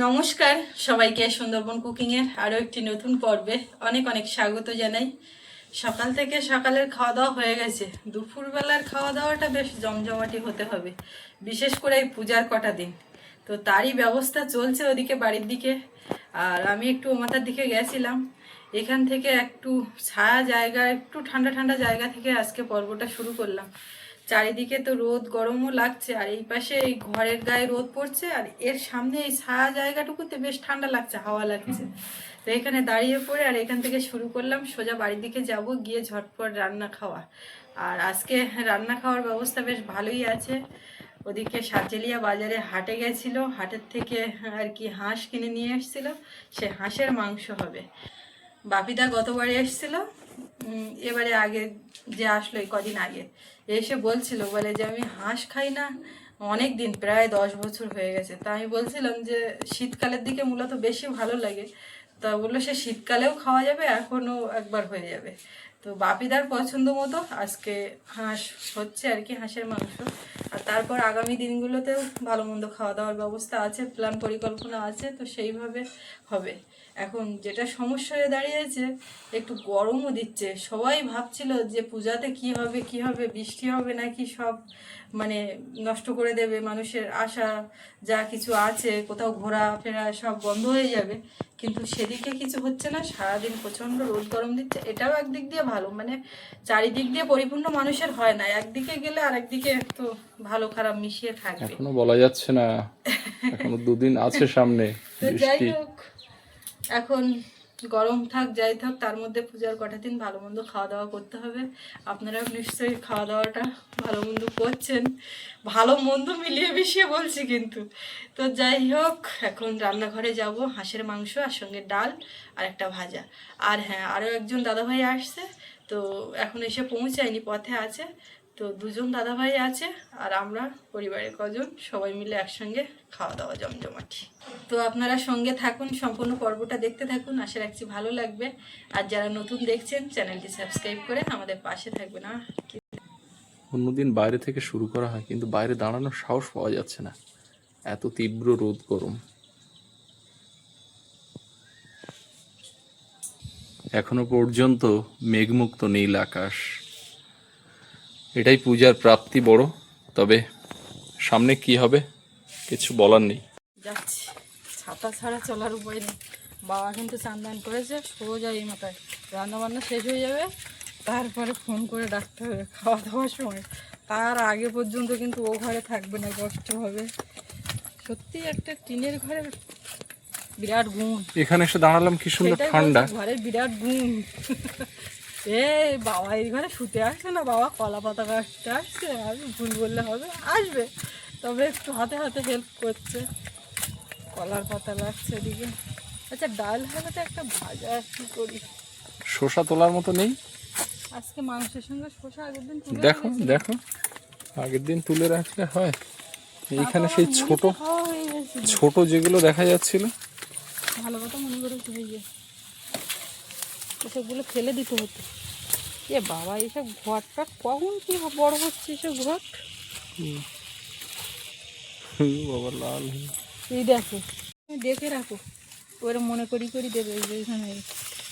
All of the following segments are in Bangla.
নমস্কার সবাইকে সুন্দরবন কুকিংয়ের আরও একটি নতুন পর্বে। অনেক অনেক স্বাগত জানাই। সকাল থেকে সকালের খাওয়া দাওয়া হয়ে গেছে। দুপুরবেলার খাওয়া দাওয়াটা বেশ জমজমাটি হতে হবে, বিশেষ করে এই পূজার কটা দিন। তো তারই ব্যবস্থা চলছে ওদিকে বাড়ির দিকে। আর আমি একটু ওমাতার দিকে গেছিলাম। এখান থেকে একটু ছায়া জায়গা, একটু ঠান্ডা ঠান্ডা জায়গা থেকে আজকে পর্বটা শুরু করলাম। চারিদিকে তো রোদ গরমও লাগছে, আর এই পাশে এই ঘরের গায়ে রোদ পড়ছে, আর এর সামনে এই ছায়া জায়গাটুকুতে বেশ ঠান্ডা লাগছে, হাওয়া লাগছে। তো এখানে দাঁড়িয়ে পড়ে, আর এখান থেকে শুরু করলাম, সোজা বাড়ির দিকে যাব, গিয়ে ঝটপট রান্না খাওয়া। আর আজকে রান্না খাওয়ার ব্যবস্থা বেশ ভালোই আছে। ওদিকে সাচেলিয়া বাজারে হাটে গেছিল, হাটের থেকে আর কি হাঁস কিনে নিয়ে এসেছিল, সে হাঁসের মাংস হবে। বাপিদা গতবারে এসেছিল এবারে আগে যে আসলো এই কদিন আগে, এসে বলছিল, বলে যে আমি হাঁস খাই না অনেক দিন প্রায় দশ বছর হয়ে গেছে। তা আমি বলছিলাম যে, শীতকালের দিকে মূলত বেশি ভালো লাগে। তা বলল, সে শীতকালেও খাওয়া যাবে, এখনও একবার হয়ে যাবে। তো বাপিদার পছন্দ মতো আজকে হাঁস হচ্ছে আর কি, হাঁসের মাংস। আর তারপর আগামী দিনগুলোতেও ভালো মন্দ খাওয়া দাওয়ার ব্যবস্থা আছে প্ল্যান পরিকল্পনা আছে, তো সেইভাবে হবে। এখন যেটা সমস্যা হয়ে দাঁড়িয়েছে একটু গরমও দিচ্ছে। সবাই ভাবছিল যে পূজাতে কি হবে কি হবে বৃষ্টি হবে নাকি সব মানে নষ্ট করে দেবে মানুষের আশা যা কিছু আছে কোথাও ঘোরাফেরা সব বন্ধ হয়ে যাবে। কিন্তু সেদিকে কিছু হচ্ছে না সারাদিন প্রচণ্ড রোদ গরম দিচ্ছে। এটাও একদিক দিয়ে ভালো মানে চারিদিক দিয়ে পরিপূর্ণ মানুষের হয় না। একদিকে গেলে আর একদিকে তো ভালো খারাপ মিশিয়ে থাকবে। এখনও বলা যাচ্ছে না এখনও দুদিন আছে সামনে যাই হোক। এখন গরম থাক, যাই থাক, তার মধ্যে পূজার কটা দিন ভালো মন্দ খাওয়া দাওয়া করতে হবে। আপনারা নিশ্চয়ই খাওয়া দাওয়াটা ভালো মন্দ করছেন। ভালো মন্দ মিলিয়ে মিশিয়ে বলছি কিন্তু। তো যাই হোক, এখন রান্নাঘরে যাব, হাঁসের মাংস আর সঙ্গে ডাল আর একটা ভাজা। আর হ্যাঁ আরও একজন দাদাভাই আসছে, তো এখন এসে পৌঁছায়নি, পথে আছে। তো দুজন দাদাভাই আছে আর আমরা পরিবারের কজন সবাই মিলে একসঙ্গে খাওয়া দাওয়া জমজমাটি। তো আপনারা সঙ্গে থাকুন, সম্পূর্ণ পর্বটা দেখতে থাকুন, আশা রাখছি ভালো লাগবে। আর যারা নতুন দেখছেন, চ্যানেলটি সাবস্ক্রাইব করে আমাদের পাশে থাকবেন। আর কি অন্যদিন বাইরে থেকে শুরু করা হয়, কিন্তু বাইরে দাঁড়ানোর সাহস পাওয়া যাচ্ছে না। এত তীব্র রোদ, গরম। এখনও পর্যন্ত মেঘমুক্ত নীল আকাশ। এটাই পূজার প্রাপ্তি বড় তবে সামনে কি হবে কিছু বলার নেই। যাচ্ছি। ছাতা ছাড়া চলার উপায় নেই। বাবা কিন্তু চান্দান করেছে সোজা এই মাথায়। রান্না বান্না শেষ হয়ে যাবে তারপরে ফোন করে ডাকতে হবে খাওয়া দাওয়ার সময়। তার আগে পর্যন্ত কিন্তু ও ঘরে থাকবে না কষ্ট হবে। সত্যি একটা টিনের ঘরে বিরাট গুণ। এখানে এসে দাঁড়ালাম কি সুন্দর ঠান্ডা। ঘরের বিরাট গুণ। এ বাবা এই ঘরে শুতে আসছে না বাবা কলা পাতা কাটতে আসছে আমি ভুল বললে হবে আসবে। তবে একটু হাতে হাতে হেল্প করছে। কলার পাতা লাগছে এদিকে। আচ্ছা ডাল হবে তো একটা ভাজা কি করি? শসা তোলার মতো নেই? আজকে মাংসের সঙ্গে শসা আগের দিন দেখো দেখো। আগের দিন তুলে রাখলে হয়। এইখানে সেই ছোট। ছোট যেগুলো দেখা যাচ্ছিল। ভালো কথা মনে করে এসবগুলো ফেলে দিতে হতো। এ বাবা এইসব ঘরটা কখন কি বড় হচ্ছে এসব ঘর? বাবা লাল। এই দেখো দেখে রাখো। ওরা মনে করি করি দেবে এখানে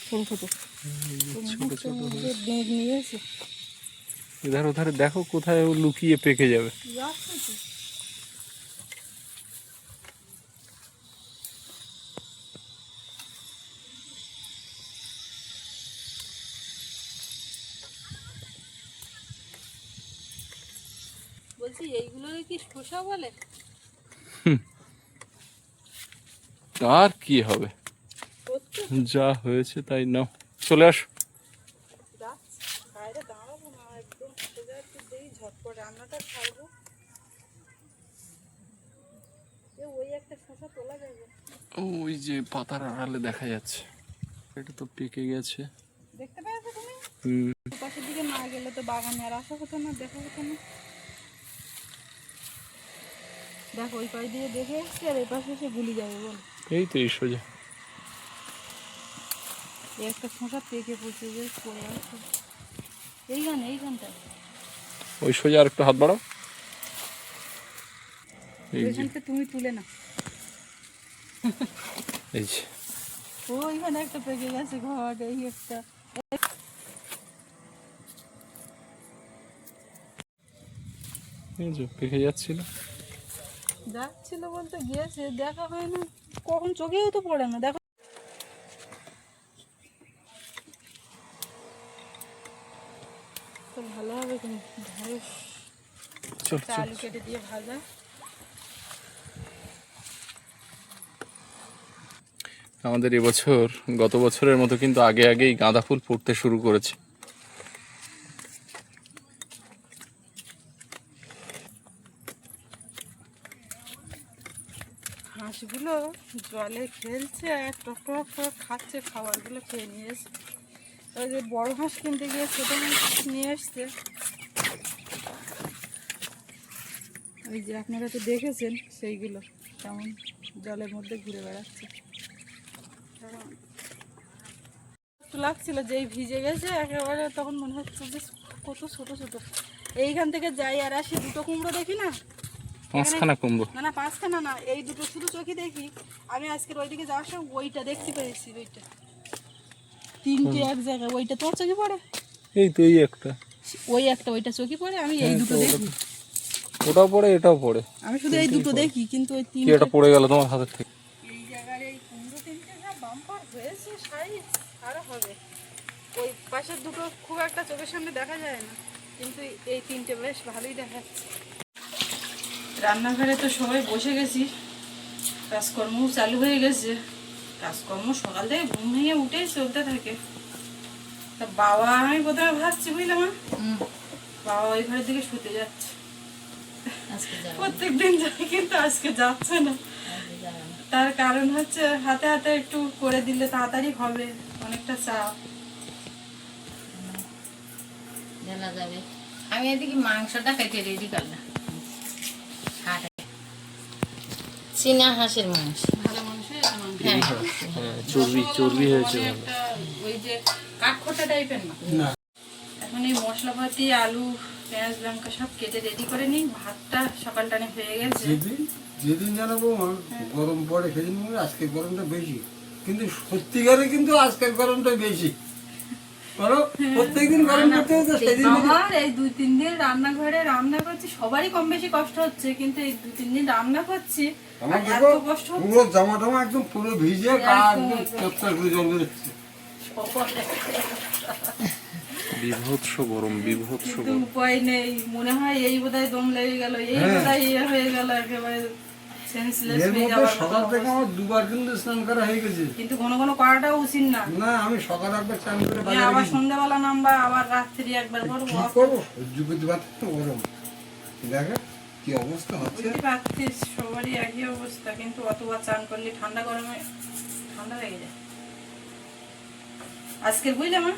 ছোটো ছোটো ডেক নিয়েছে। এধার ওধারে দেখো কোথায় ও লুকিয়ে পেকে যাবে যাচ্ছে তো বলছি এইগুলো কি বলে? আর কি হবে? যা হয়েছে তাই নাও। চলে আসো। রান্নাটা ওই একটা শসা তোলা যাবে। ওই যে পাতার আড়ালে দেখা যাচ্ছে। এটা তো পেকে গেছে। দেখতে পেয়েছ তুমি? হুম। পাশের দিকে না গেলে তো বাগানে আর আসা হতো না দেখা হতো না। দেখো ওই পাশ দিয়ে দেখে এসছি আর এই পাশে এসে গুলি যাবে বল। এই তো এই সোজা। একটা শসা পেকে পড়ছে যে পড়ে আছে। এইখানে এইখানটা। ওই সোজা আর একটু হাত বাড়াও। এইখানটা তুমি তুলে না এই যে। ওইখানে একটা পেকে গেছে ঘট এই একটা। এই যে পেকে যাচ্ছিল। যাচ্ছিল বলতে গিয়েছে দেখা হয় না কখন চোখেও তো পড়ে না দেখো। ভালো হবে কিন্তু ঢেঁড়স আলু কেটে দিয়ে ভাজা। আমাদের এবছর গত বছরের মতো কিন্তু আগে আগেই গাঁদা ফুল ফুটতে শুরু করেছে। জলে খেলছে আর টক টক খাচ্ছে, খাবারগুলো খেয়ে নিয়ে নিয়েছে ওই যে বড় হাঁস কিনতে গিয়ে ছোটো হাঁস নিয়ে এসছে। ওই যে আপনারা তো দেখেছেন সেইগুলো, কেমন জলের মধ্যে ঘুরে বেড়াচ্ছে। লাগছিল যেই ভিজে গেছে, একেবারে তখন মনে হচ্ছে যে কত ছোট ছোট। এইখান থেকে যাই আর আসি দুটো কুমড়ো দেখি না? পাঁচখানা কুমড়ো না না পাঁচখানা না এই দুটো শুধু চোখে দেখি। আমি আজকের ওইদিকে যাওয়ার সময় ওইটা দেখতে পেরেছি ওইটা। তিনটে এক জায়গায় ওইটা তোমার চোখে পড়ে? এই তো এই একটা। ওই একটা ওইটা চোখে পড়ে? আমি এই দুটো দেখি। ওটাও পড়ে এটাও পড়ে। আমি শুধু এই দুটো দেখি কিন্তু ওই তিনটে এটা পড়ে গেল তোমার হাতের থেকে। এই জায়গার এই কুমড়ো তিনটে যা বাম্পার হয়েছে সাইজ আরও হবে। ওই পাশের দুটো খুব একটা চোখের সামনে দেখা যায় না কিন্তু এই তিনটে বেশ ভালোই দেখাচ্ছে। রান্নাঘরে তো সবাই বসে গেছি। কাজকর্মও চালু হয়ে গেছে। কাজকর্ম সকাল থেকে ঘুম ভেঙে উঠেই চলতে থাকে। তা বাবা আমি প্রথমে ভাবছি বুঝলাম মা? বাবা ওই ঘরের দিকে শুতে যাচ্ছে। প্রত্যেক দিন যায় কিন্তু আজকে যাচ্ছে না। তার কারণ হচ্ছে হাতে হাতে একটু করে দিলে তাড়াতাড়ি হবে অনেকটা চাপ। আমি এদিকে মাংসটা কেটে রেডি করলাম হাটে চীনা হাঁসের মাংস। ভালো মাংস এটা মাংস। হ্যাঁ। চর্বি চর্বি হয়েছে। মানে ওই যে কাঠখোটা টাইপের না? এখন এই মশলাপাতি আলু পেঁয়াজ লঙ্কা সব কেটে রেডি করে নিই। ভাতটা সকালটানে হয়ে গেছে। যেদিন যেদিন জানাব গরম পড়ে সেদিন মনে হয় গরমটা বেশি। কিন্তু সত্যিকারে কিন্তু আজকের গরমটা বেশি। প্রত্যেকদিন গরম করতে হতো সেদিন আমার এই দুই তিন দিন রান্নাঘরে রান্না করছি সবারই কম বেশি কষ্ট হচ্ছে কিন্তু এই দুই তিন দিন রান্না করছি আমার দেখো পুরো জামা টামা একদম পুরো ভিজে গা একদম চত্বর করে জল বেরোচ্ছে। বিভৎস গরম বিভৎস কিন্তু গরম। উপায় নেই। মনে হয় এই বোধহয় দম লেগে গেল এই হ্যাঁ। বোধহয় ইয়ে হয়ে গেল একেবারে সেন্সলেস এর হয়ে মধ্যে যাওয়ার সকাল থেকে আমার দুবার কিন্তু স্নান করা হয়ে গেছে। কিন্তু ঘন ঘন করাটাও উচিত না। না আমি সকাল একবার স্নান করে আবার গেছি। সন্ধ্যাবেলা নামবা আবার রাত্রি একবার করব। গরম। দেখো কি অবস্থা হচ্ছে? বুঝতে পারছিস সবারই একই অবস্থা কিন্তু অতবার চান করলে ঠান্ডা গরমে ঠান্ডা লেগে যায়। আজকে বুঝলাম মা?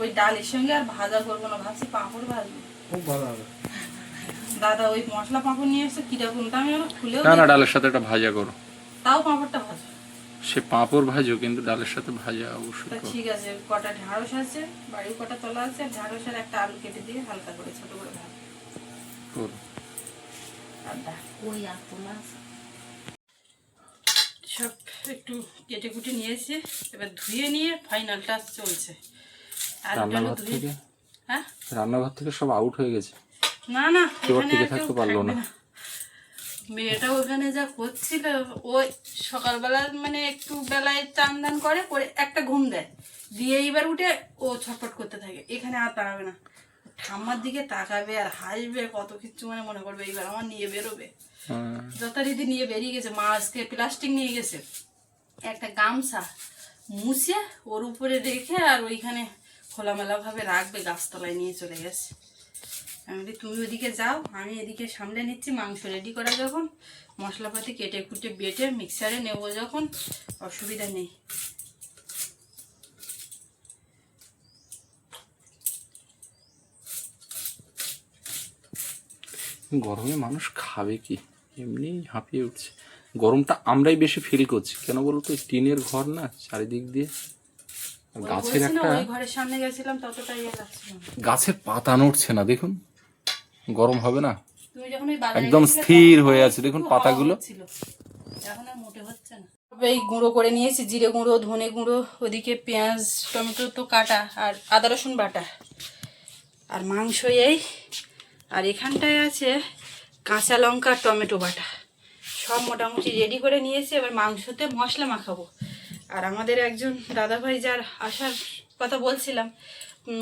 ওই ডালের সঙ্গে আর ভাজা করব না ভাবছি পাঁপড় ভাজবো। খুব ভালো হবে। দাদা ওই মশলা পাঁপড় নিয়ে এসে কীরকম তা আমি খুলেও না না ডালের সাথে একটা ভাজা করো। তাও পাঁপড়টা ভাজো। সে পাঁপড় ভাজো কিন্তু ডালের সাথে ভাজা অবশ্যই ঠিক আছে কটা ঢ্যাঁড়স আছে বাড়ির কটা তলা আছে আর একটা আলু কেটে দিয়ে হালকা করে ছোট করে ভাজ। করো। সব একটু কেটে কুটে নিয়েছি এবার ধুয়ে নিয়ে চলছে। রান্নাঘর থেকে? হ্যাঁ? রান্নাঘর থেকে সব আউট হয়ে গেছে? না না এখানে টিকে থাকতে পারল না। মেয়েটা ওখানে যা করছিল ওই সকালবেলা মানে একটু বেলায় চান দান করে করে একটা ঘুম দেয়। দিয়ে এইবার উঠে ও ছটফট করতে থাকে। এখানে আর তাকাবে না। ঠাম্মার দিকে তাকাবে আর হাসবে কত কিছু মানে মনে করবে এইবার আমার নিয়ে বেরোবে। হ্যাঁ, যথারীতি নিয়ে বেরিয়ে গেছে মা আজকে প্লাস্টিক নিয়ে গেছে। একটা গামছা মুছে ওর উপরে রেখে আর ওইখানে খোলামেলা ভাবে রাখবে গাছতলায় নিয়ে চলে গেছে। আমি তুমি ওদিকে যাও আমি এদিকে সামলে নিচ্ছি মাংস রেডি করা যখন মশলাপাতি কেটে কুটে বেটে মিক্সারে নেব যখন অসুবিধা নেই। গরমে মানুষ খাবে কি? এমনি হাঁপিয়ে উঠছে। গরমটা আমরাই বেশি ফিল করছি। কেন বলতো? টিনের ঘর না চারিদিক দিয়ে। গাছের একটা ঘরের সামনে গেছিলাম ততটা ইয়ে। গাছের পাতা নড়ছে না দেখুন। গরম হবে না। একদম স্থির হয়ে আছে, দেখুন পাতাগুলো। এই গুঁড়ো করে নিয়েছি জিরে গুঁড়ো ধনে গুঁড়ো ওদিকে পেঁয়াজ টমেটো তো কাটা আর আদা রসুন বাটা। আর মাংস এই আর এখানটায় আছে কাঁচা লঙ্কা টমেটো বাটা। সব মোটামুটি রেডি করে নিয়েছি। এবার মাংসতে মশলা মাখাবো। আর আমাদের একজন দাদাভাই যার আসার কথা বলছিলাম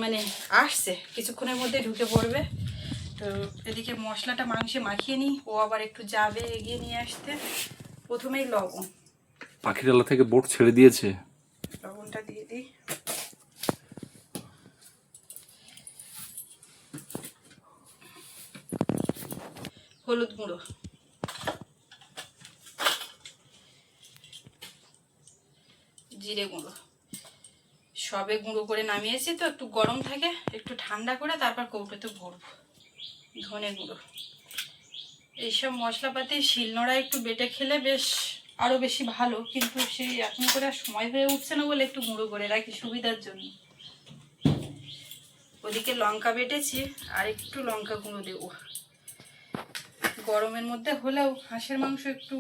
মানে আসছে কিছুক্ষণের মধ্যে ঢুকে পড়বে। তো এদিকে মশলাটা মাংসে মাখিয়ে নিই। ও আবার একটু যাবে এগিয়ে নিয়ে আসতে। প্রথমেই লবণ। পাখিরালা থেকে বোট ছেড়ে দিয়েছে। লবণটা দিয়ে দিই। হলুদ গুঁড়ো। জিরে গুঁড়ো। সবে গুঁড়ো করে নামিয়েছি তো, একটু গরম থাকে, একটু ঠান্ডা করে তারপর কৌটোতে ভরবো। ধনে গুঁড়ো। এইসব মশলাপাতি শিলনোড়া একটু বেটে খেলে বেশ আরও বেশি ভালো, কিন্তু সেই এখন করে আর সময় হয়ে উঠছে না বলে একটু গুঁড়ো করে রাখি সুবিধার জন্য। ওদিকে লঙ্কা বেটেছি, আর একটু লঙ্কা গুঁড়ো দেবো। গরমের মধ্যে হলেও হাঁসের মাংস একটু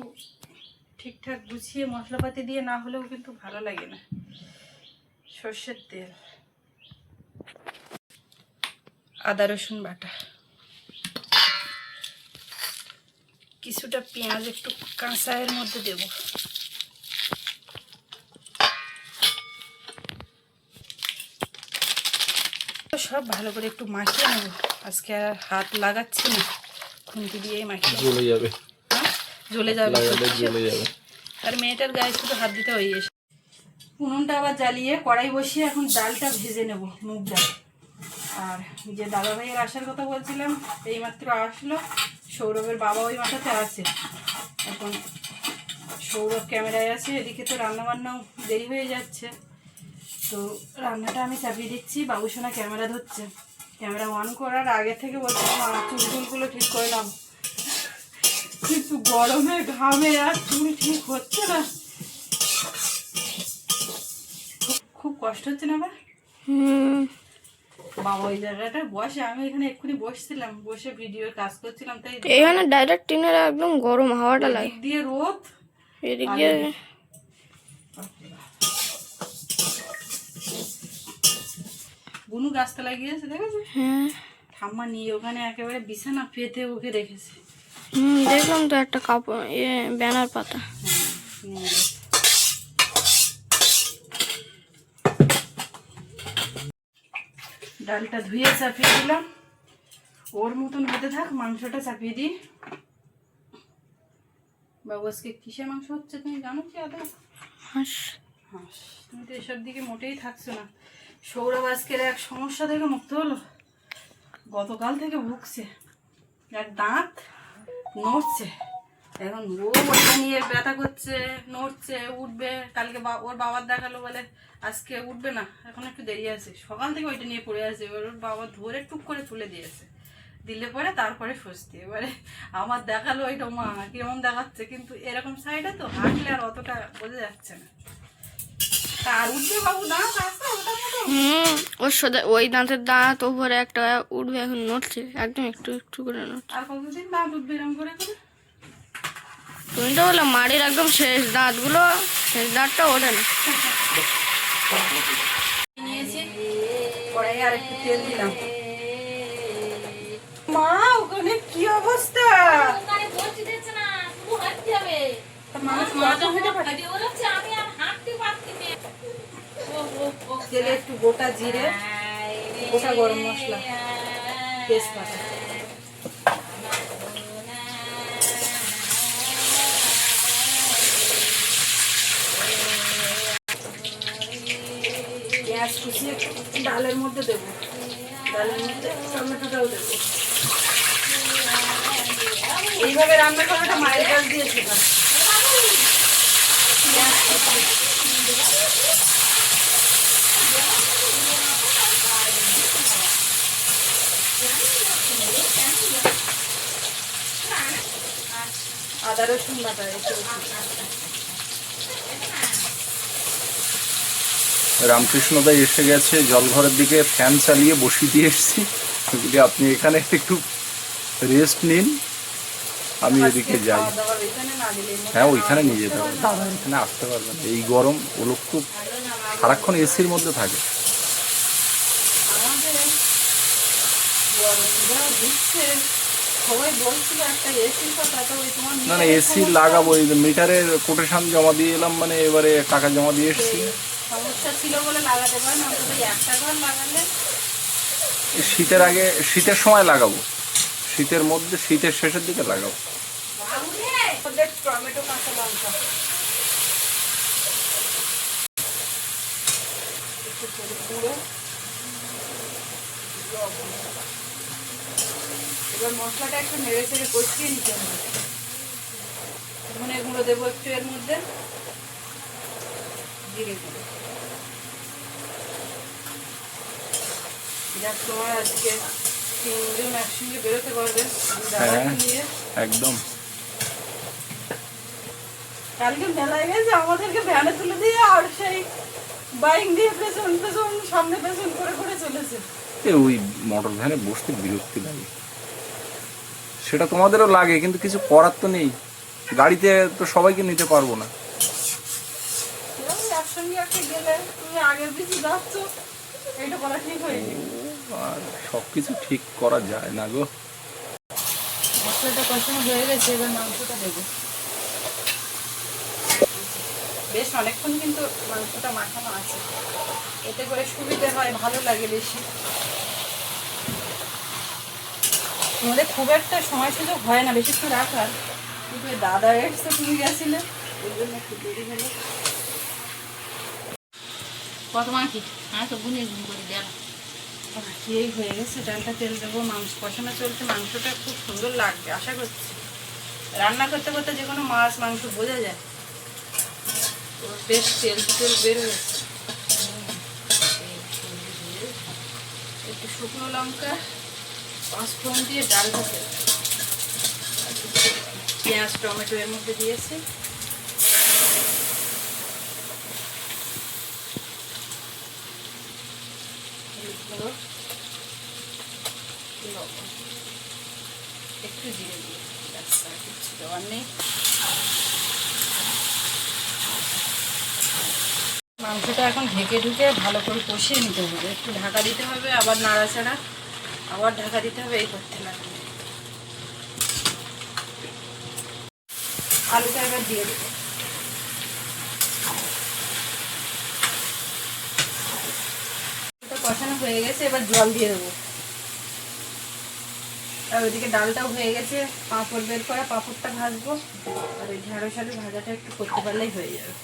ঠিকঠাক গুছিয়ে মশলাপাতি দিয়ে না হলেও কিন্তু ভালো লাগে না। সর্ষের তেল। আদা, রসুন বাটা। কিছুটা পেঁয়াজ একটু কাঁচা এর মধ্যে দেব। সব ভালো করে একটু মাখিয়ে নেব। আজকে আর হাত লাগাচ্ছি না। খুন্তি দিয়েই মাখিয়ে নেব। জ্বলে যাবে। হ্যাঁ? জ্বলে যাবে। জ্বলে যাবে। আর মেয়েটার গায়ে শুধু হাত দিতে হয়ে এসে। উনুনটা আবার জ্বালিয়ে কড়াই বসিয়ে এখন ডালটা ভেজে নেব মুগ ডাল। আর যে দাদা ভাইয়ের আসার কথা বলছিলাম এইমাত্র আসলো। সৌরভের বাবা ওই মাথাতে আছে। এখন সৌরভ ক্যামেরায় আছে এদিকে তো রান্নাবান্নাও দেরি হয়ে যাচ্ছে। তো রান্নাটা আমি চাপিয়ে দিচ্ছি বাবুসোনা ক্যামেরা ধরছে। ক্যামেরা অন করার আগে থেকে বলছিলাম আমার চুল টুলগুলো ঠিক করে নাও। কিন্তু গরমে ঘামে আর চুল ঠিক হচ্ছে না। খুব- কষ্ট হচ্ছে না বা বাবা ওই জায়গাটা বসে আমি এখানে এক্ষুনি বসছিলাম বসে ভিডিওর কাজ করছিলাম তাই এখানে ডাইরেক্ট টিনের একদম গরম হাওয়াটা লাগে। দিয়ে রোদ এদিক বুনু গাছতলা গিয়েছে দেখেছ? হ্যাঁ। ঠাম্মা নিয়ে ওখানে একেবারে বিছানা পেতে ওকে রেখেছে। হুম দেখলাম তো একটা কাপড় এ ব্যানার পাতা। ডালটা ধুয়ে চাপিয়ে দিলাম। ওর মতন হতে থাক মাংসটা চাপিয়ে দিই। বাবু আজকে কিসের মাংস হচ্ছে তুমি জানো কি আদা? হাঁস। হাঁস। তুমি তো এসব দিকে মোটেই থাকছো না। সৌরভ আজকের এক সমস্যা থেকে মুক্ত হলো। গতকাল থেকে ভুগছে, এক দাঁত নড়ছে। এখন ও ওটা নিয়ে ব্যথা করছে, নড়ছে, উঠবে। কালকে ওর বাবার দেখাল বলে আজকে উঠবে না, এখন একটু দেরি আছে। সকাল থেকে ওইটা নিয়ে পড়ে আছে, এবার ওর বাবা ধরে টুক করে তুলে দিয়েছে। দিলে পরে তারপরে স্বস্তি। এবারে আমার দেখাল ওইটা মা, কেমন দেখাচ্ছে? কিন্তু এরকম সাইডে তো হাঁটলে আর অতটা বোঝা যাচ্ছে না। তার উঠবে বাবু, দাঁত আসতে ওটা হুম ওর সাথে ওই দাঁতের দাঁত ওপরে একটা উঠবে এখন নড়ছে একদম একটু একটু করে নড়ছে। আর কতদিন দাঁত উঠবে এরকম করে করে? তুমি তো বললাম মাড়ির একদম শেষ দাঁতগুলো শেষ দাঁতটা ওঠে না। নিয়েছি কড়াই আর একটু তেল দিলাম। মা ওখানে কি অবস্থা? মানুষ মাথা হেঁটে পারে হাঁটতে বলেছে আমি আর হাঁটতে পারছি না ও ও ও তেলে একটু গোটা জিরে, গোটা গরম মশলা তেজপাতা পেঁয়াজ কুচিয়ে ডালের মধ্যে দেবো। ডালের মধ্যে টমেটোটাও দেবো। এইভাবে রান্না করাটা মায়ের কাছ দিয়েছে না পেঁয়াজ আদা রসুন বাটা রেখে রামকৃষ্ণদাই এসে গেছে জলঘরের দিকে ফ্যান চালিয়ে বসিয়ে দিয়ে এসেছি। যদি আপনি এখানে একটু রেস্ট নিন আমি এদিকে যাই। হ্যাঁ ওইখানে নিয়ে যেতে হবে। এখানে আসতে পারবে না। এই গরম ও লোক খুব সারাক্ষণ এসির মধ্যে থাকে। আমাদের না না এসি লাগাবো এই মিটারের কোটেশন জমা দিয়ে এলাম মানে এবারে টাকা জমা দিয়ে এসেছি। সমস্যা ছিল বলে লাগাতে পারেন অন্তত একটা ঘর লাগালে। শীতের আগে শীতের সময় লাগাবো। শীতের মধ্যে শীতের শেষের দিকে লাগাবো। টমেটো কাঁচা লঙ্কা। একটু। এবার মশলাটা একটু নেড়ে চেড়ে কষিয়ে নিতে হবে। ধনে গুঁড়ো দেবো একটু এর মধ্যে। জিরে গুঁড়ো। যাক তোমার আজকে তিনজন একসঙ্গে বেরোতে পারবে। হ্যাঁ। নিয়ে। একদম। কালকে মেলায় গেছে আমাদেরকে ভ্যানে তুলে দিয়ে আর সেই বাইক দিয়ে পেছন পেছন সামনে পেছন করে করে চলেছে। ওই মোটর ভ্যানে বসতে বিরক্তি লাগে। সেটা তোমাদেরও লাগে কিন্তু কিছু করার তো নেই। গাড়িতে তো সবাইকে নিতে পারব না। সব কিছু ঠিক করা যায় না গো। মশলাটা কষানো হয়ে গেছে এবার মাংসটা দেবো। বেশ অনেকক্ষণ কিন্তু মাংসটা মাখানো আছে। এতে করে সুবিধে হয় ভালো লাগে বেশি। তোমাদের খুব একটা সময় সুযোগ হয় না বেশিক্ষণ রাখার কিন্তু দাদা এসছে তুমি গেছিলে। ওই জন্য একটু দেরি হলো। কত মাখি হ্যাঁ তো গুনে গুন করে দেন এই হয়ে গেছে ডালটা তেল দেবো মাংস কষানো চলছে মাংসটা খুব সুন্দর লাগবে আশা করছি। রান্না করতে করতে যে কোনো মাছ মাংস বোঝা যায়। তো বেশ তেল তেল বের হয়েছে একটু শুকনো লঙ্কা পাঁচ ফোড়ন দিয়ে ডালটা তেল পেঁয়াজ, টমেটো এর মধ্যে দিয়েছি। একটু জিরে দিয়ে ব্যাস দেওয়ার নেই। মাংসটা এখন ঢেকে ঢুকে ভালো করে কষিয়ে নিতে হবে। একটু ঢাকা দিতে হবে, আবার নাড়াচাড়া। আবার ঢাকা দিতে হবে, এই করতে লাগবে আলুটা এবার দিয়ে দেবো। কষানো হয়ে গেছে, এবার জল দিয়ে দেবো। আর ওইদিকে ডালটাও হয়ে গেছে, পাঁপড় বের করা, পাঁপড়টা ভাজবো। আর ওই ঢেঁড়স আলু ভাজাটা একটু করতে পারলেই হয়ে যাবে।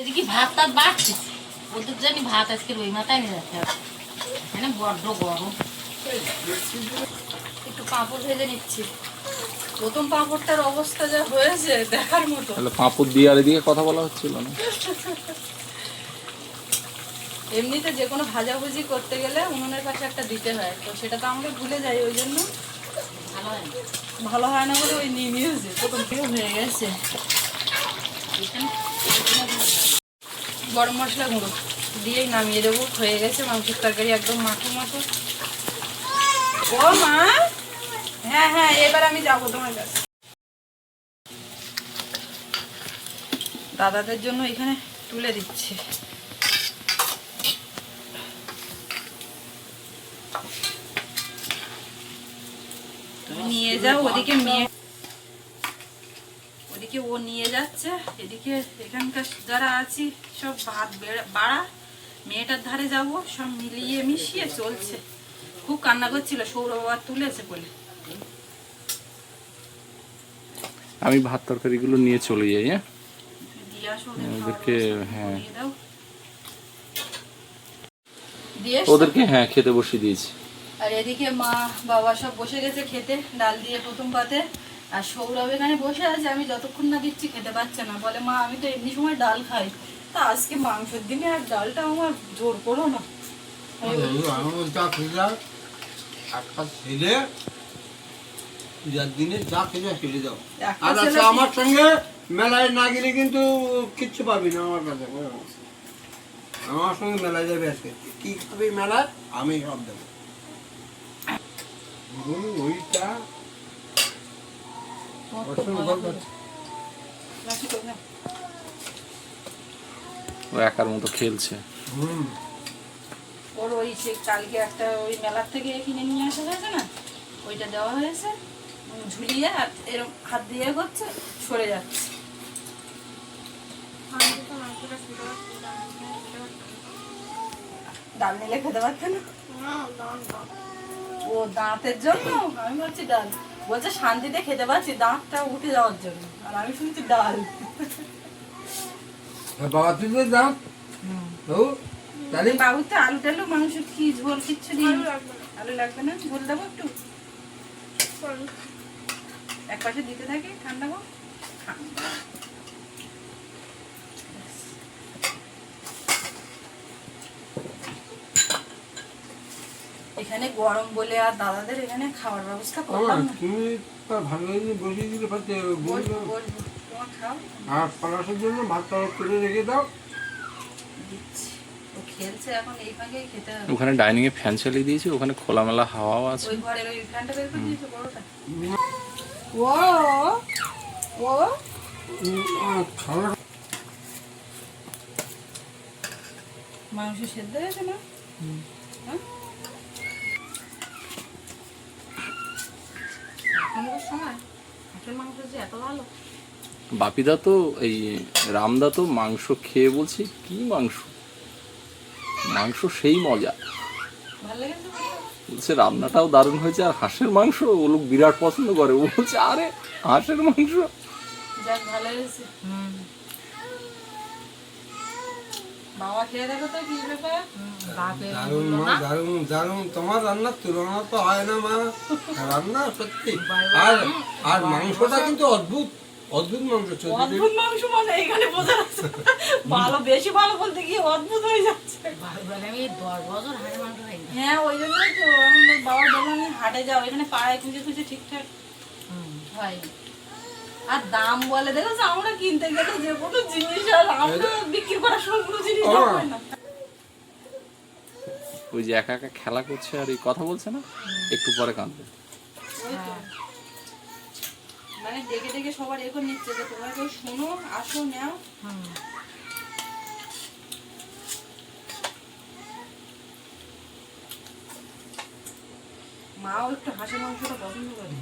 এদিকে ভাত টাত বাড়ছে ওদের জানি ভাত আজকে রই মাথায় নিয়ে যাচ্ছে মানে বড্ড গরম। একটু পাঁপড় ভেজে নিচ্ছি। প্রথম পাঁপড়টার অবস্থা যা হয়েছে দেখার মতো। তাহলে পাঁপড় দিয়ে আর এদিকে কথা বলা হচ্ছিল না। এমনিতে যে কোনো ভাজাভুজি করতে গেলে উনুনের পাশে একটা দিতে হয়। তো সেটা তো আমরা ভুলে যাই ওই জন্য ভালো হয় না। ভালো হয় না বলে ওই নিয়ে নিয়েছে প্রথম থেকে হয়ে গেছে। গরম মশলা গুঁড়ো। দিয়েই নামিয়ে দেবো, হয়ে গেছে মাংসের তরকারি একদম মাখো মাখো। ও মা! হ্যাঁ হ্যাঁ এবার আমি যাব তোমার কাছে। দাদাদের জন্য এখানে তুলে দিচ্ছি। তুমি নিয়ে যাও, ওদিকে ওদিকে ও নিয়ে যাচ্ছে, এদিকে এখানকার যারা আছি, সব ভাত বাড়া মেয়েটার ধারে যাব সব মিলিয়ে মিশিয়ে চলছে। খুব কান্না করছিল সৌরভ আবার তুলেছে বলে। আমি ভাত তরকারিগুলো নিয়ে চলে যাই হ্যাঁ? ওদেরকে, হ্যাঁ। ওদেরকে হ্যাঁ খেতে বসিয়ে দিয়েছি। আর এদিকে মা বাবা সব বসে গেছে খেতে ডাল দিয়ে প্রথম পাতে। আর সৌরভ এখানে বসে আছে আমি যতক্ষণ না দিচ্ছি খেতে পাচ্ছে না। বলে মা আমি তো এমনি সময় ডাল খাই। তা আজকে মাংসের দিনে আর ডালটা আমার জোর করো না আমার যা খেয়ে যাও একটা ছেলে পূজার দিনে যা খেয়ে যাও খেলে যাও একটা আর ছেলে আচ্ছা আমার সঙ্গে মেলায় না গেলে কিন্তু কিচ্ছু পাবি না আমার কাছে আমার সঙ্গে মেলায় যাবে আজকে কি খাবি মেলায় আমি সব দেবো ধরুন ওইটা ওর সঙ্গে গল্প আছে। রাখি তো না। ও একার মতো খেলছে। ওর ওই সে কালকে একটা ওই মেলার থেকে কিনে নিয়ে আসা হয়েছে না? ওইটা দেওয়া হয়েছে। ঝুলিয়ে আর এরকম হাত দিয়ে করছে সরে যাচ্ছে। ডাল নিলে খেতে পারছে না? ও দাঁতের জন্য? আমি বলছি ডাল। বলছে শান্তিতে খেতে পারছি দাঁতটা উঠে যাওয়ার জন্য। আর আমি শুনছি ডাল। বাবা তুই তো তাহলে বাবুতে আলু টালু মাংস কি ঝোল কিচ্ছু দিই আলু লাগবে না। ঝোল দেবো একটু? এক পাশে দিতে থাকি ঠান্ডা হোক। ঠান্ডা। এখানে গরম বলে আর দাদাদের এখানে খাওয়ার ব্যবস্থা করলাম না। তুমি তো ভালো করে বসিয়ে দিলে বলব আর পলাশের জন্য ভাতটা তুলে রেখে দাও। দিচ্ছি। ও খেলছে এখন এই ফাঁকে খেতে হবে। ওখানে ডাইনিং এ ফ্যান চালিয়ে দিয়েছি ওখানে খোলামেলা হাওয়াও আছে। ওই ঘরের ওই ফ্যানটা বের করে দিয়েছ বড়টা। ও ও উম, আর খাওয়া। মাংস সেদ্ধ হয়েছে না? হ্যাঁ? সময়? মাংস যে এত ভালো? বাপিদা তো এই রামদা তো মাংস খেয়ে বলছি কি মাংস? মাংস সেই মজা। ভালো লেগেছে ভালো? বলছে রান্নাটাও দারুণ হয়েছে আর হাঁসের মাংস ও লোক বিরাট পছন্দ করে। ও বলছে আরে হাঁসের মাংস। যাক ভালো হয়েছে। বাবা খেয়ে দেখো তো কি ব্যাপার। দারুণ মা দারুণ দারুণ। তোমার রান্নার তুলনা তো হয় না মা। রান্না সত্যি। আর আর মাংসটা কিন্তু অদ্ভুত। অদ্ভুত মাংস অদ্ভুত মাংস মানে এখানে বোঝা যাচ্ছে ভালো বেশি ভালো বলতে গিয়ে অদ্ভুত হয়ে যাচ্ছে। আমি দশ বছর হাঁড়ি মাংস খাই হ্যাঁ ওই জন্যই তো আমি বাবা বললাম হাটে যাও এখানে পাড়ায় খুঁজে খুঁজে ঠিকঠাক। হয়। আর দাম বলে দেখো আমরা কিনতে গেলে যে কোনো জিনিস আর আমরা বিক্রি করার সময় কোনো জিনিস হয় না। ওই যে একা একা খেলা করছে আর এই কথা বলছে না? একটু পরে কাঁদবে। মানে সবার নিচ্ছে যে তোমরা কেউ শোনো, আসো, নাও। মাও একটু হাঁসের মাংসটা পছন্দ করে।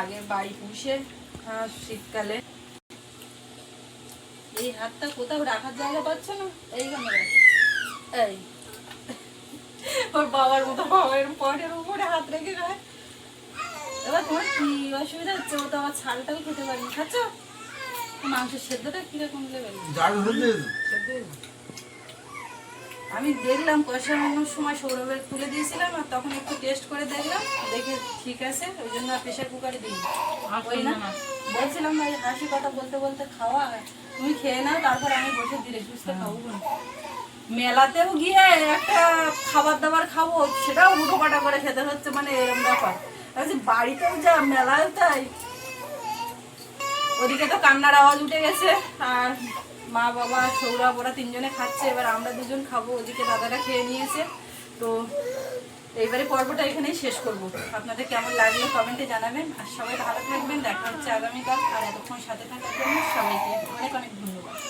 আগে বাড়ি পুষে হাঁস শীতকালে। এই হাতটা কোথাও রাখার জায়গা পাচ্ছে না? এইখানে রাখে? এই। ওর বাবার মতো বাবার পটের উপরে হাত রেখে খায় এবার তোমার কি অসুবিধা হচ্ছে? ও তো আবার ছাল টাল খেতে পারি খাচ্ছ? মাংসের সেদ্ধটা কীরকম আমি দেখলাম কষানোর সময় সৌরভের তুলে দিয়েছিলাম আর তখন একটু টেস্ট করে দেখলাম দেখে ঠিক আছে ওই জন্য আর প্রেশার কুকারে দিই ওই না বলছিলাম না এই হাসি কথা বলতে বলতে খাওয়া তুমি খেয়ে নাও তারপর আমি বসে ধীরে সুস্থ খাব। বোন। মেলাতেও গিয়ে একটা খাবার দাবার খাব সেটাও উঠো পাটা করে খেতে হচ্ছে মানে এরকম ব্যাপার। বাড়িতেও যা, মেলায় তাই। ওদিকে তো কান্নার আওয়াজ উঠে গেছে, আর মা, বাবা, সৌরভ, ওরা তিনজনে খাচ্ছে, এবার আমরা দুজন খাব, ওদিকে দাদারা খেয়ে নিয়েছে। তো এইবারে পর্বটা এখানেই শেষ করব। আপনাদের কেমন লাগল কমেন্টে জানাবেন, আর সবাই ভালো থাকবেন, দেখা হচ্ছে আগামীকাল, আর এতক্ষণ সাথে থাকার জন্য সবাইকে অনেক অনেক ধন্যবাদ।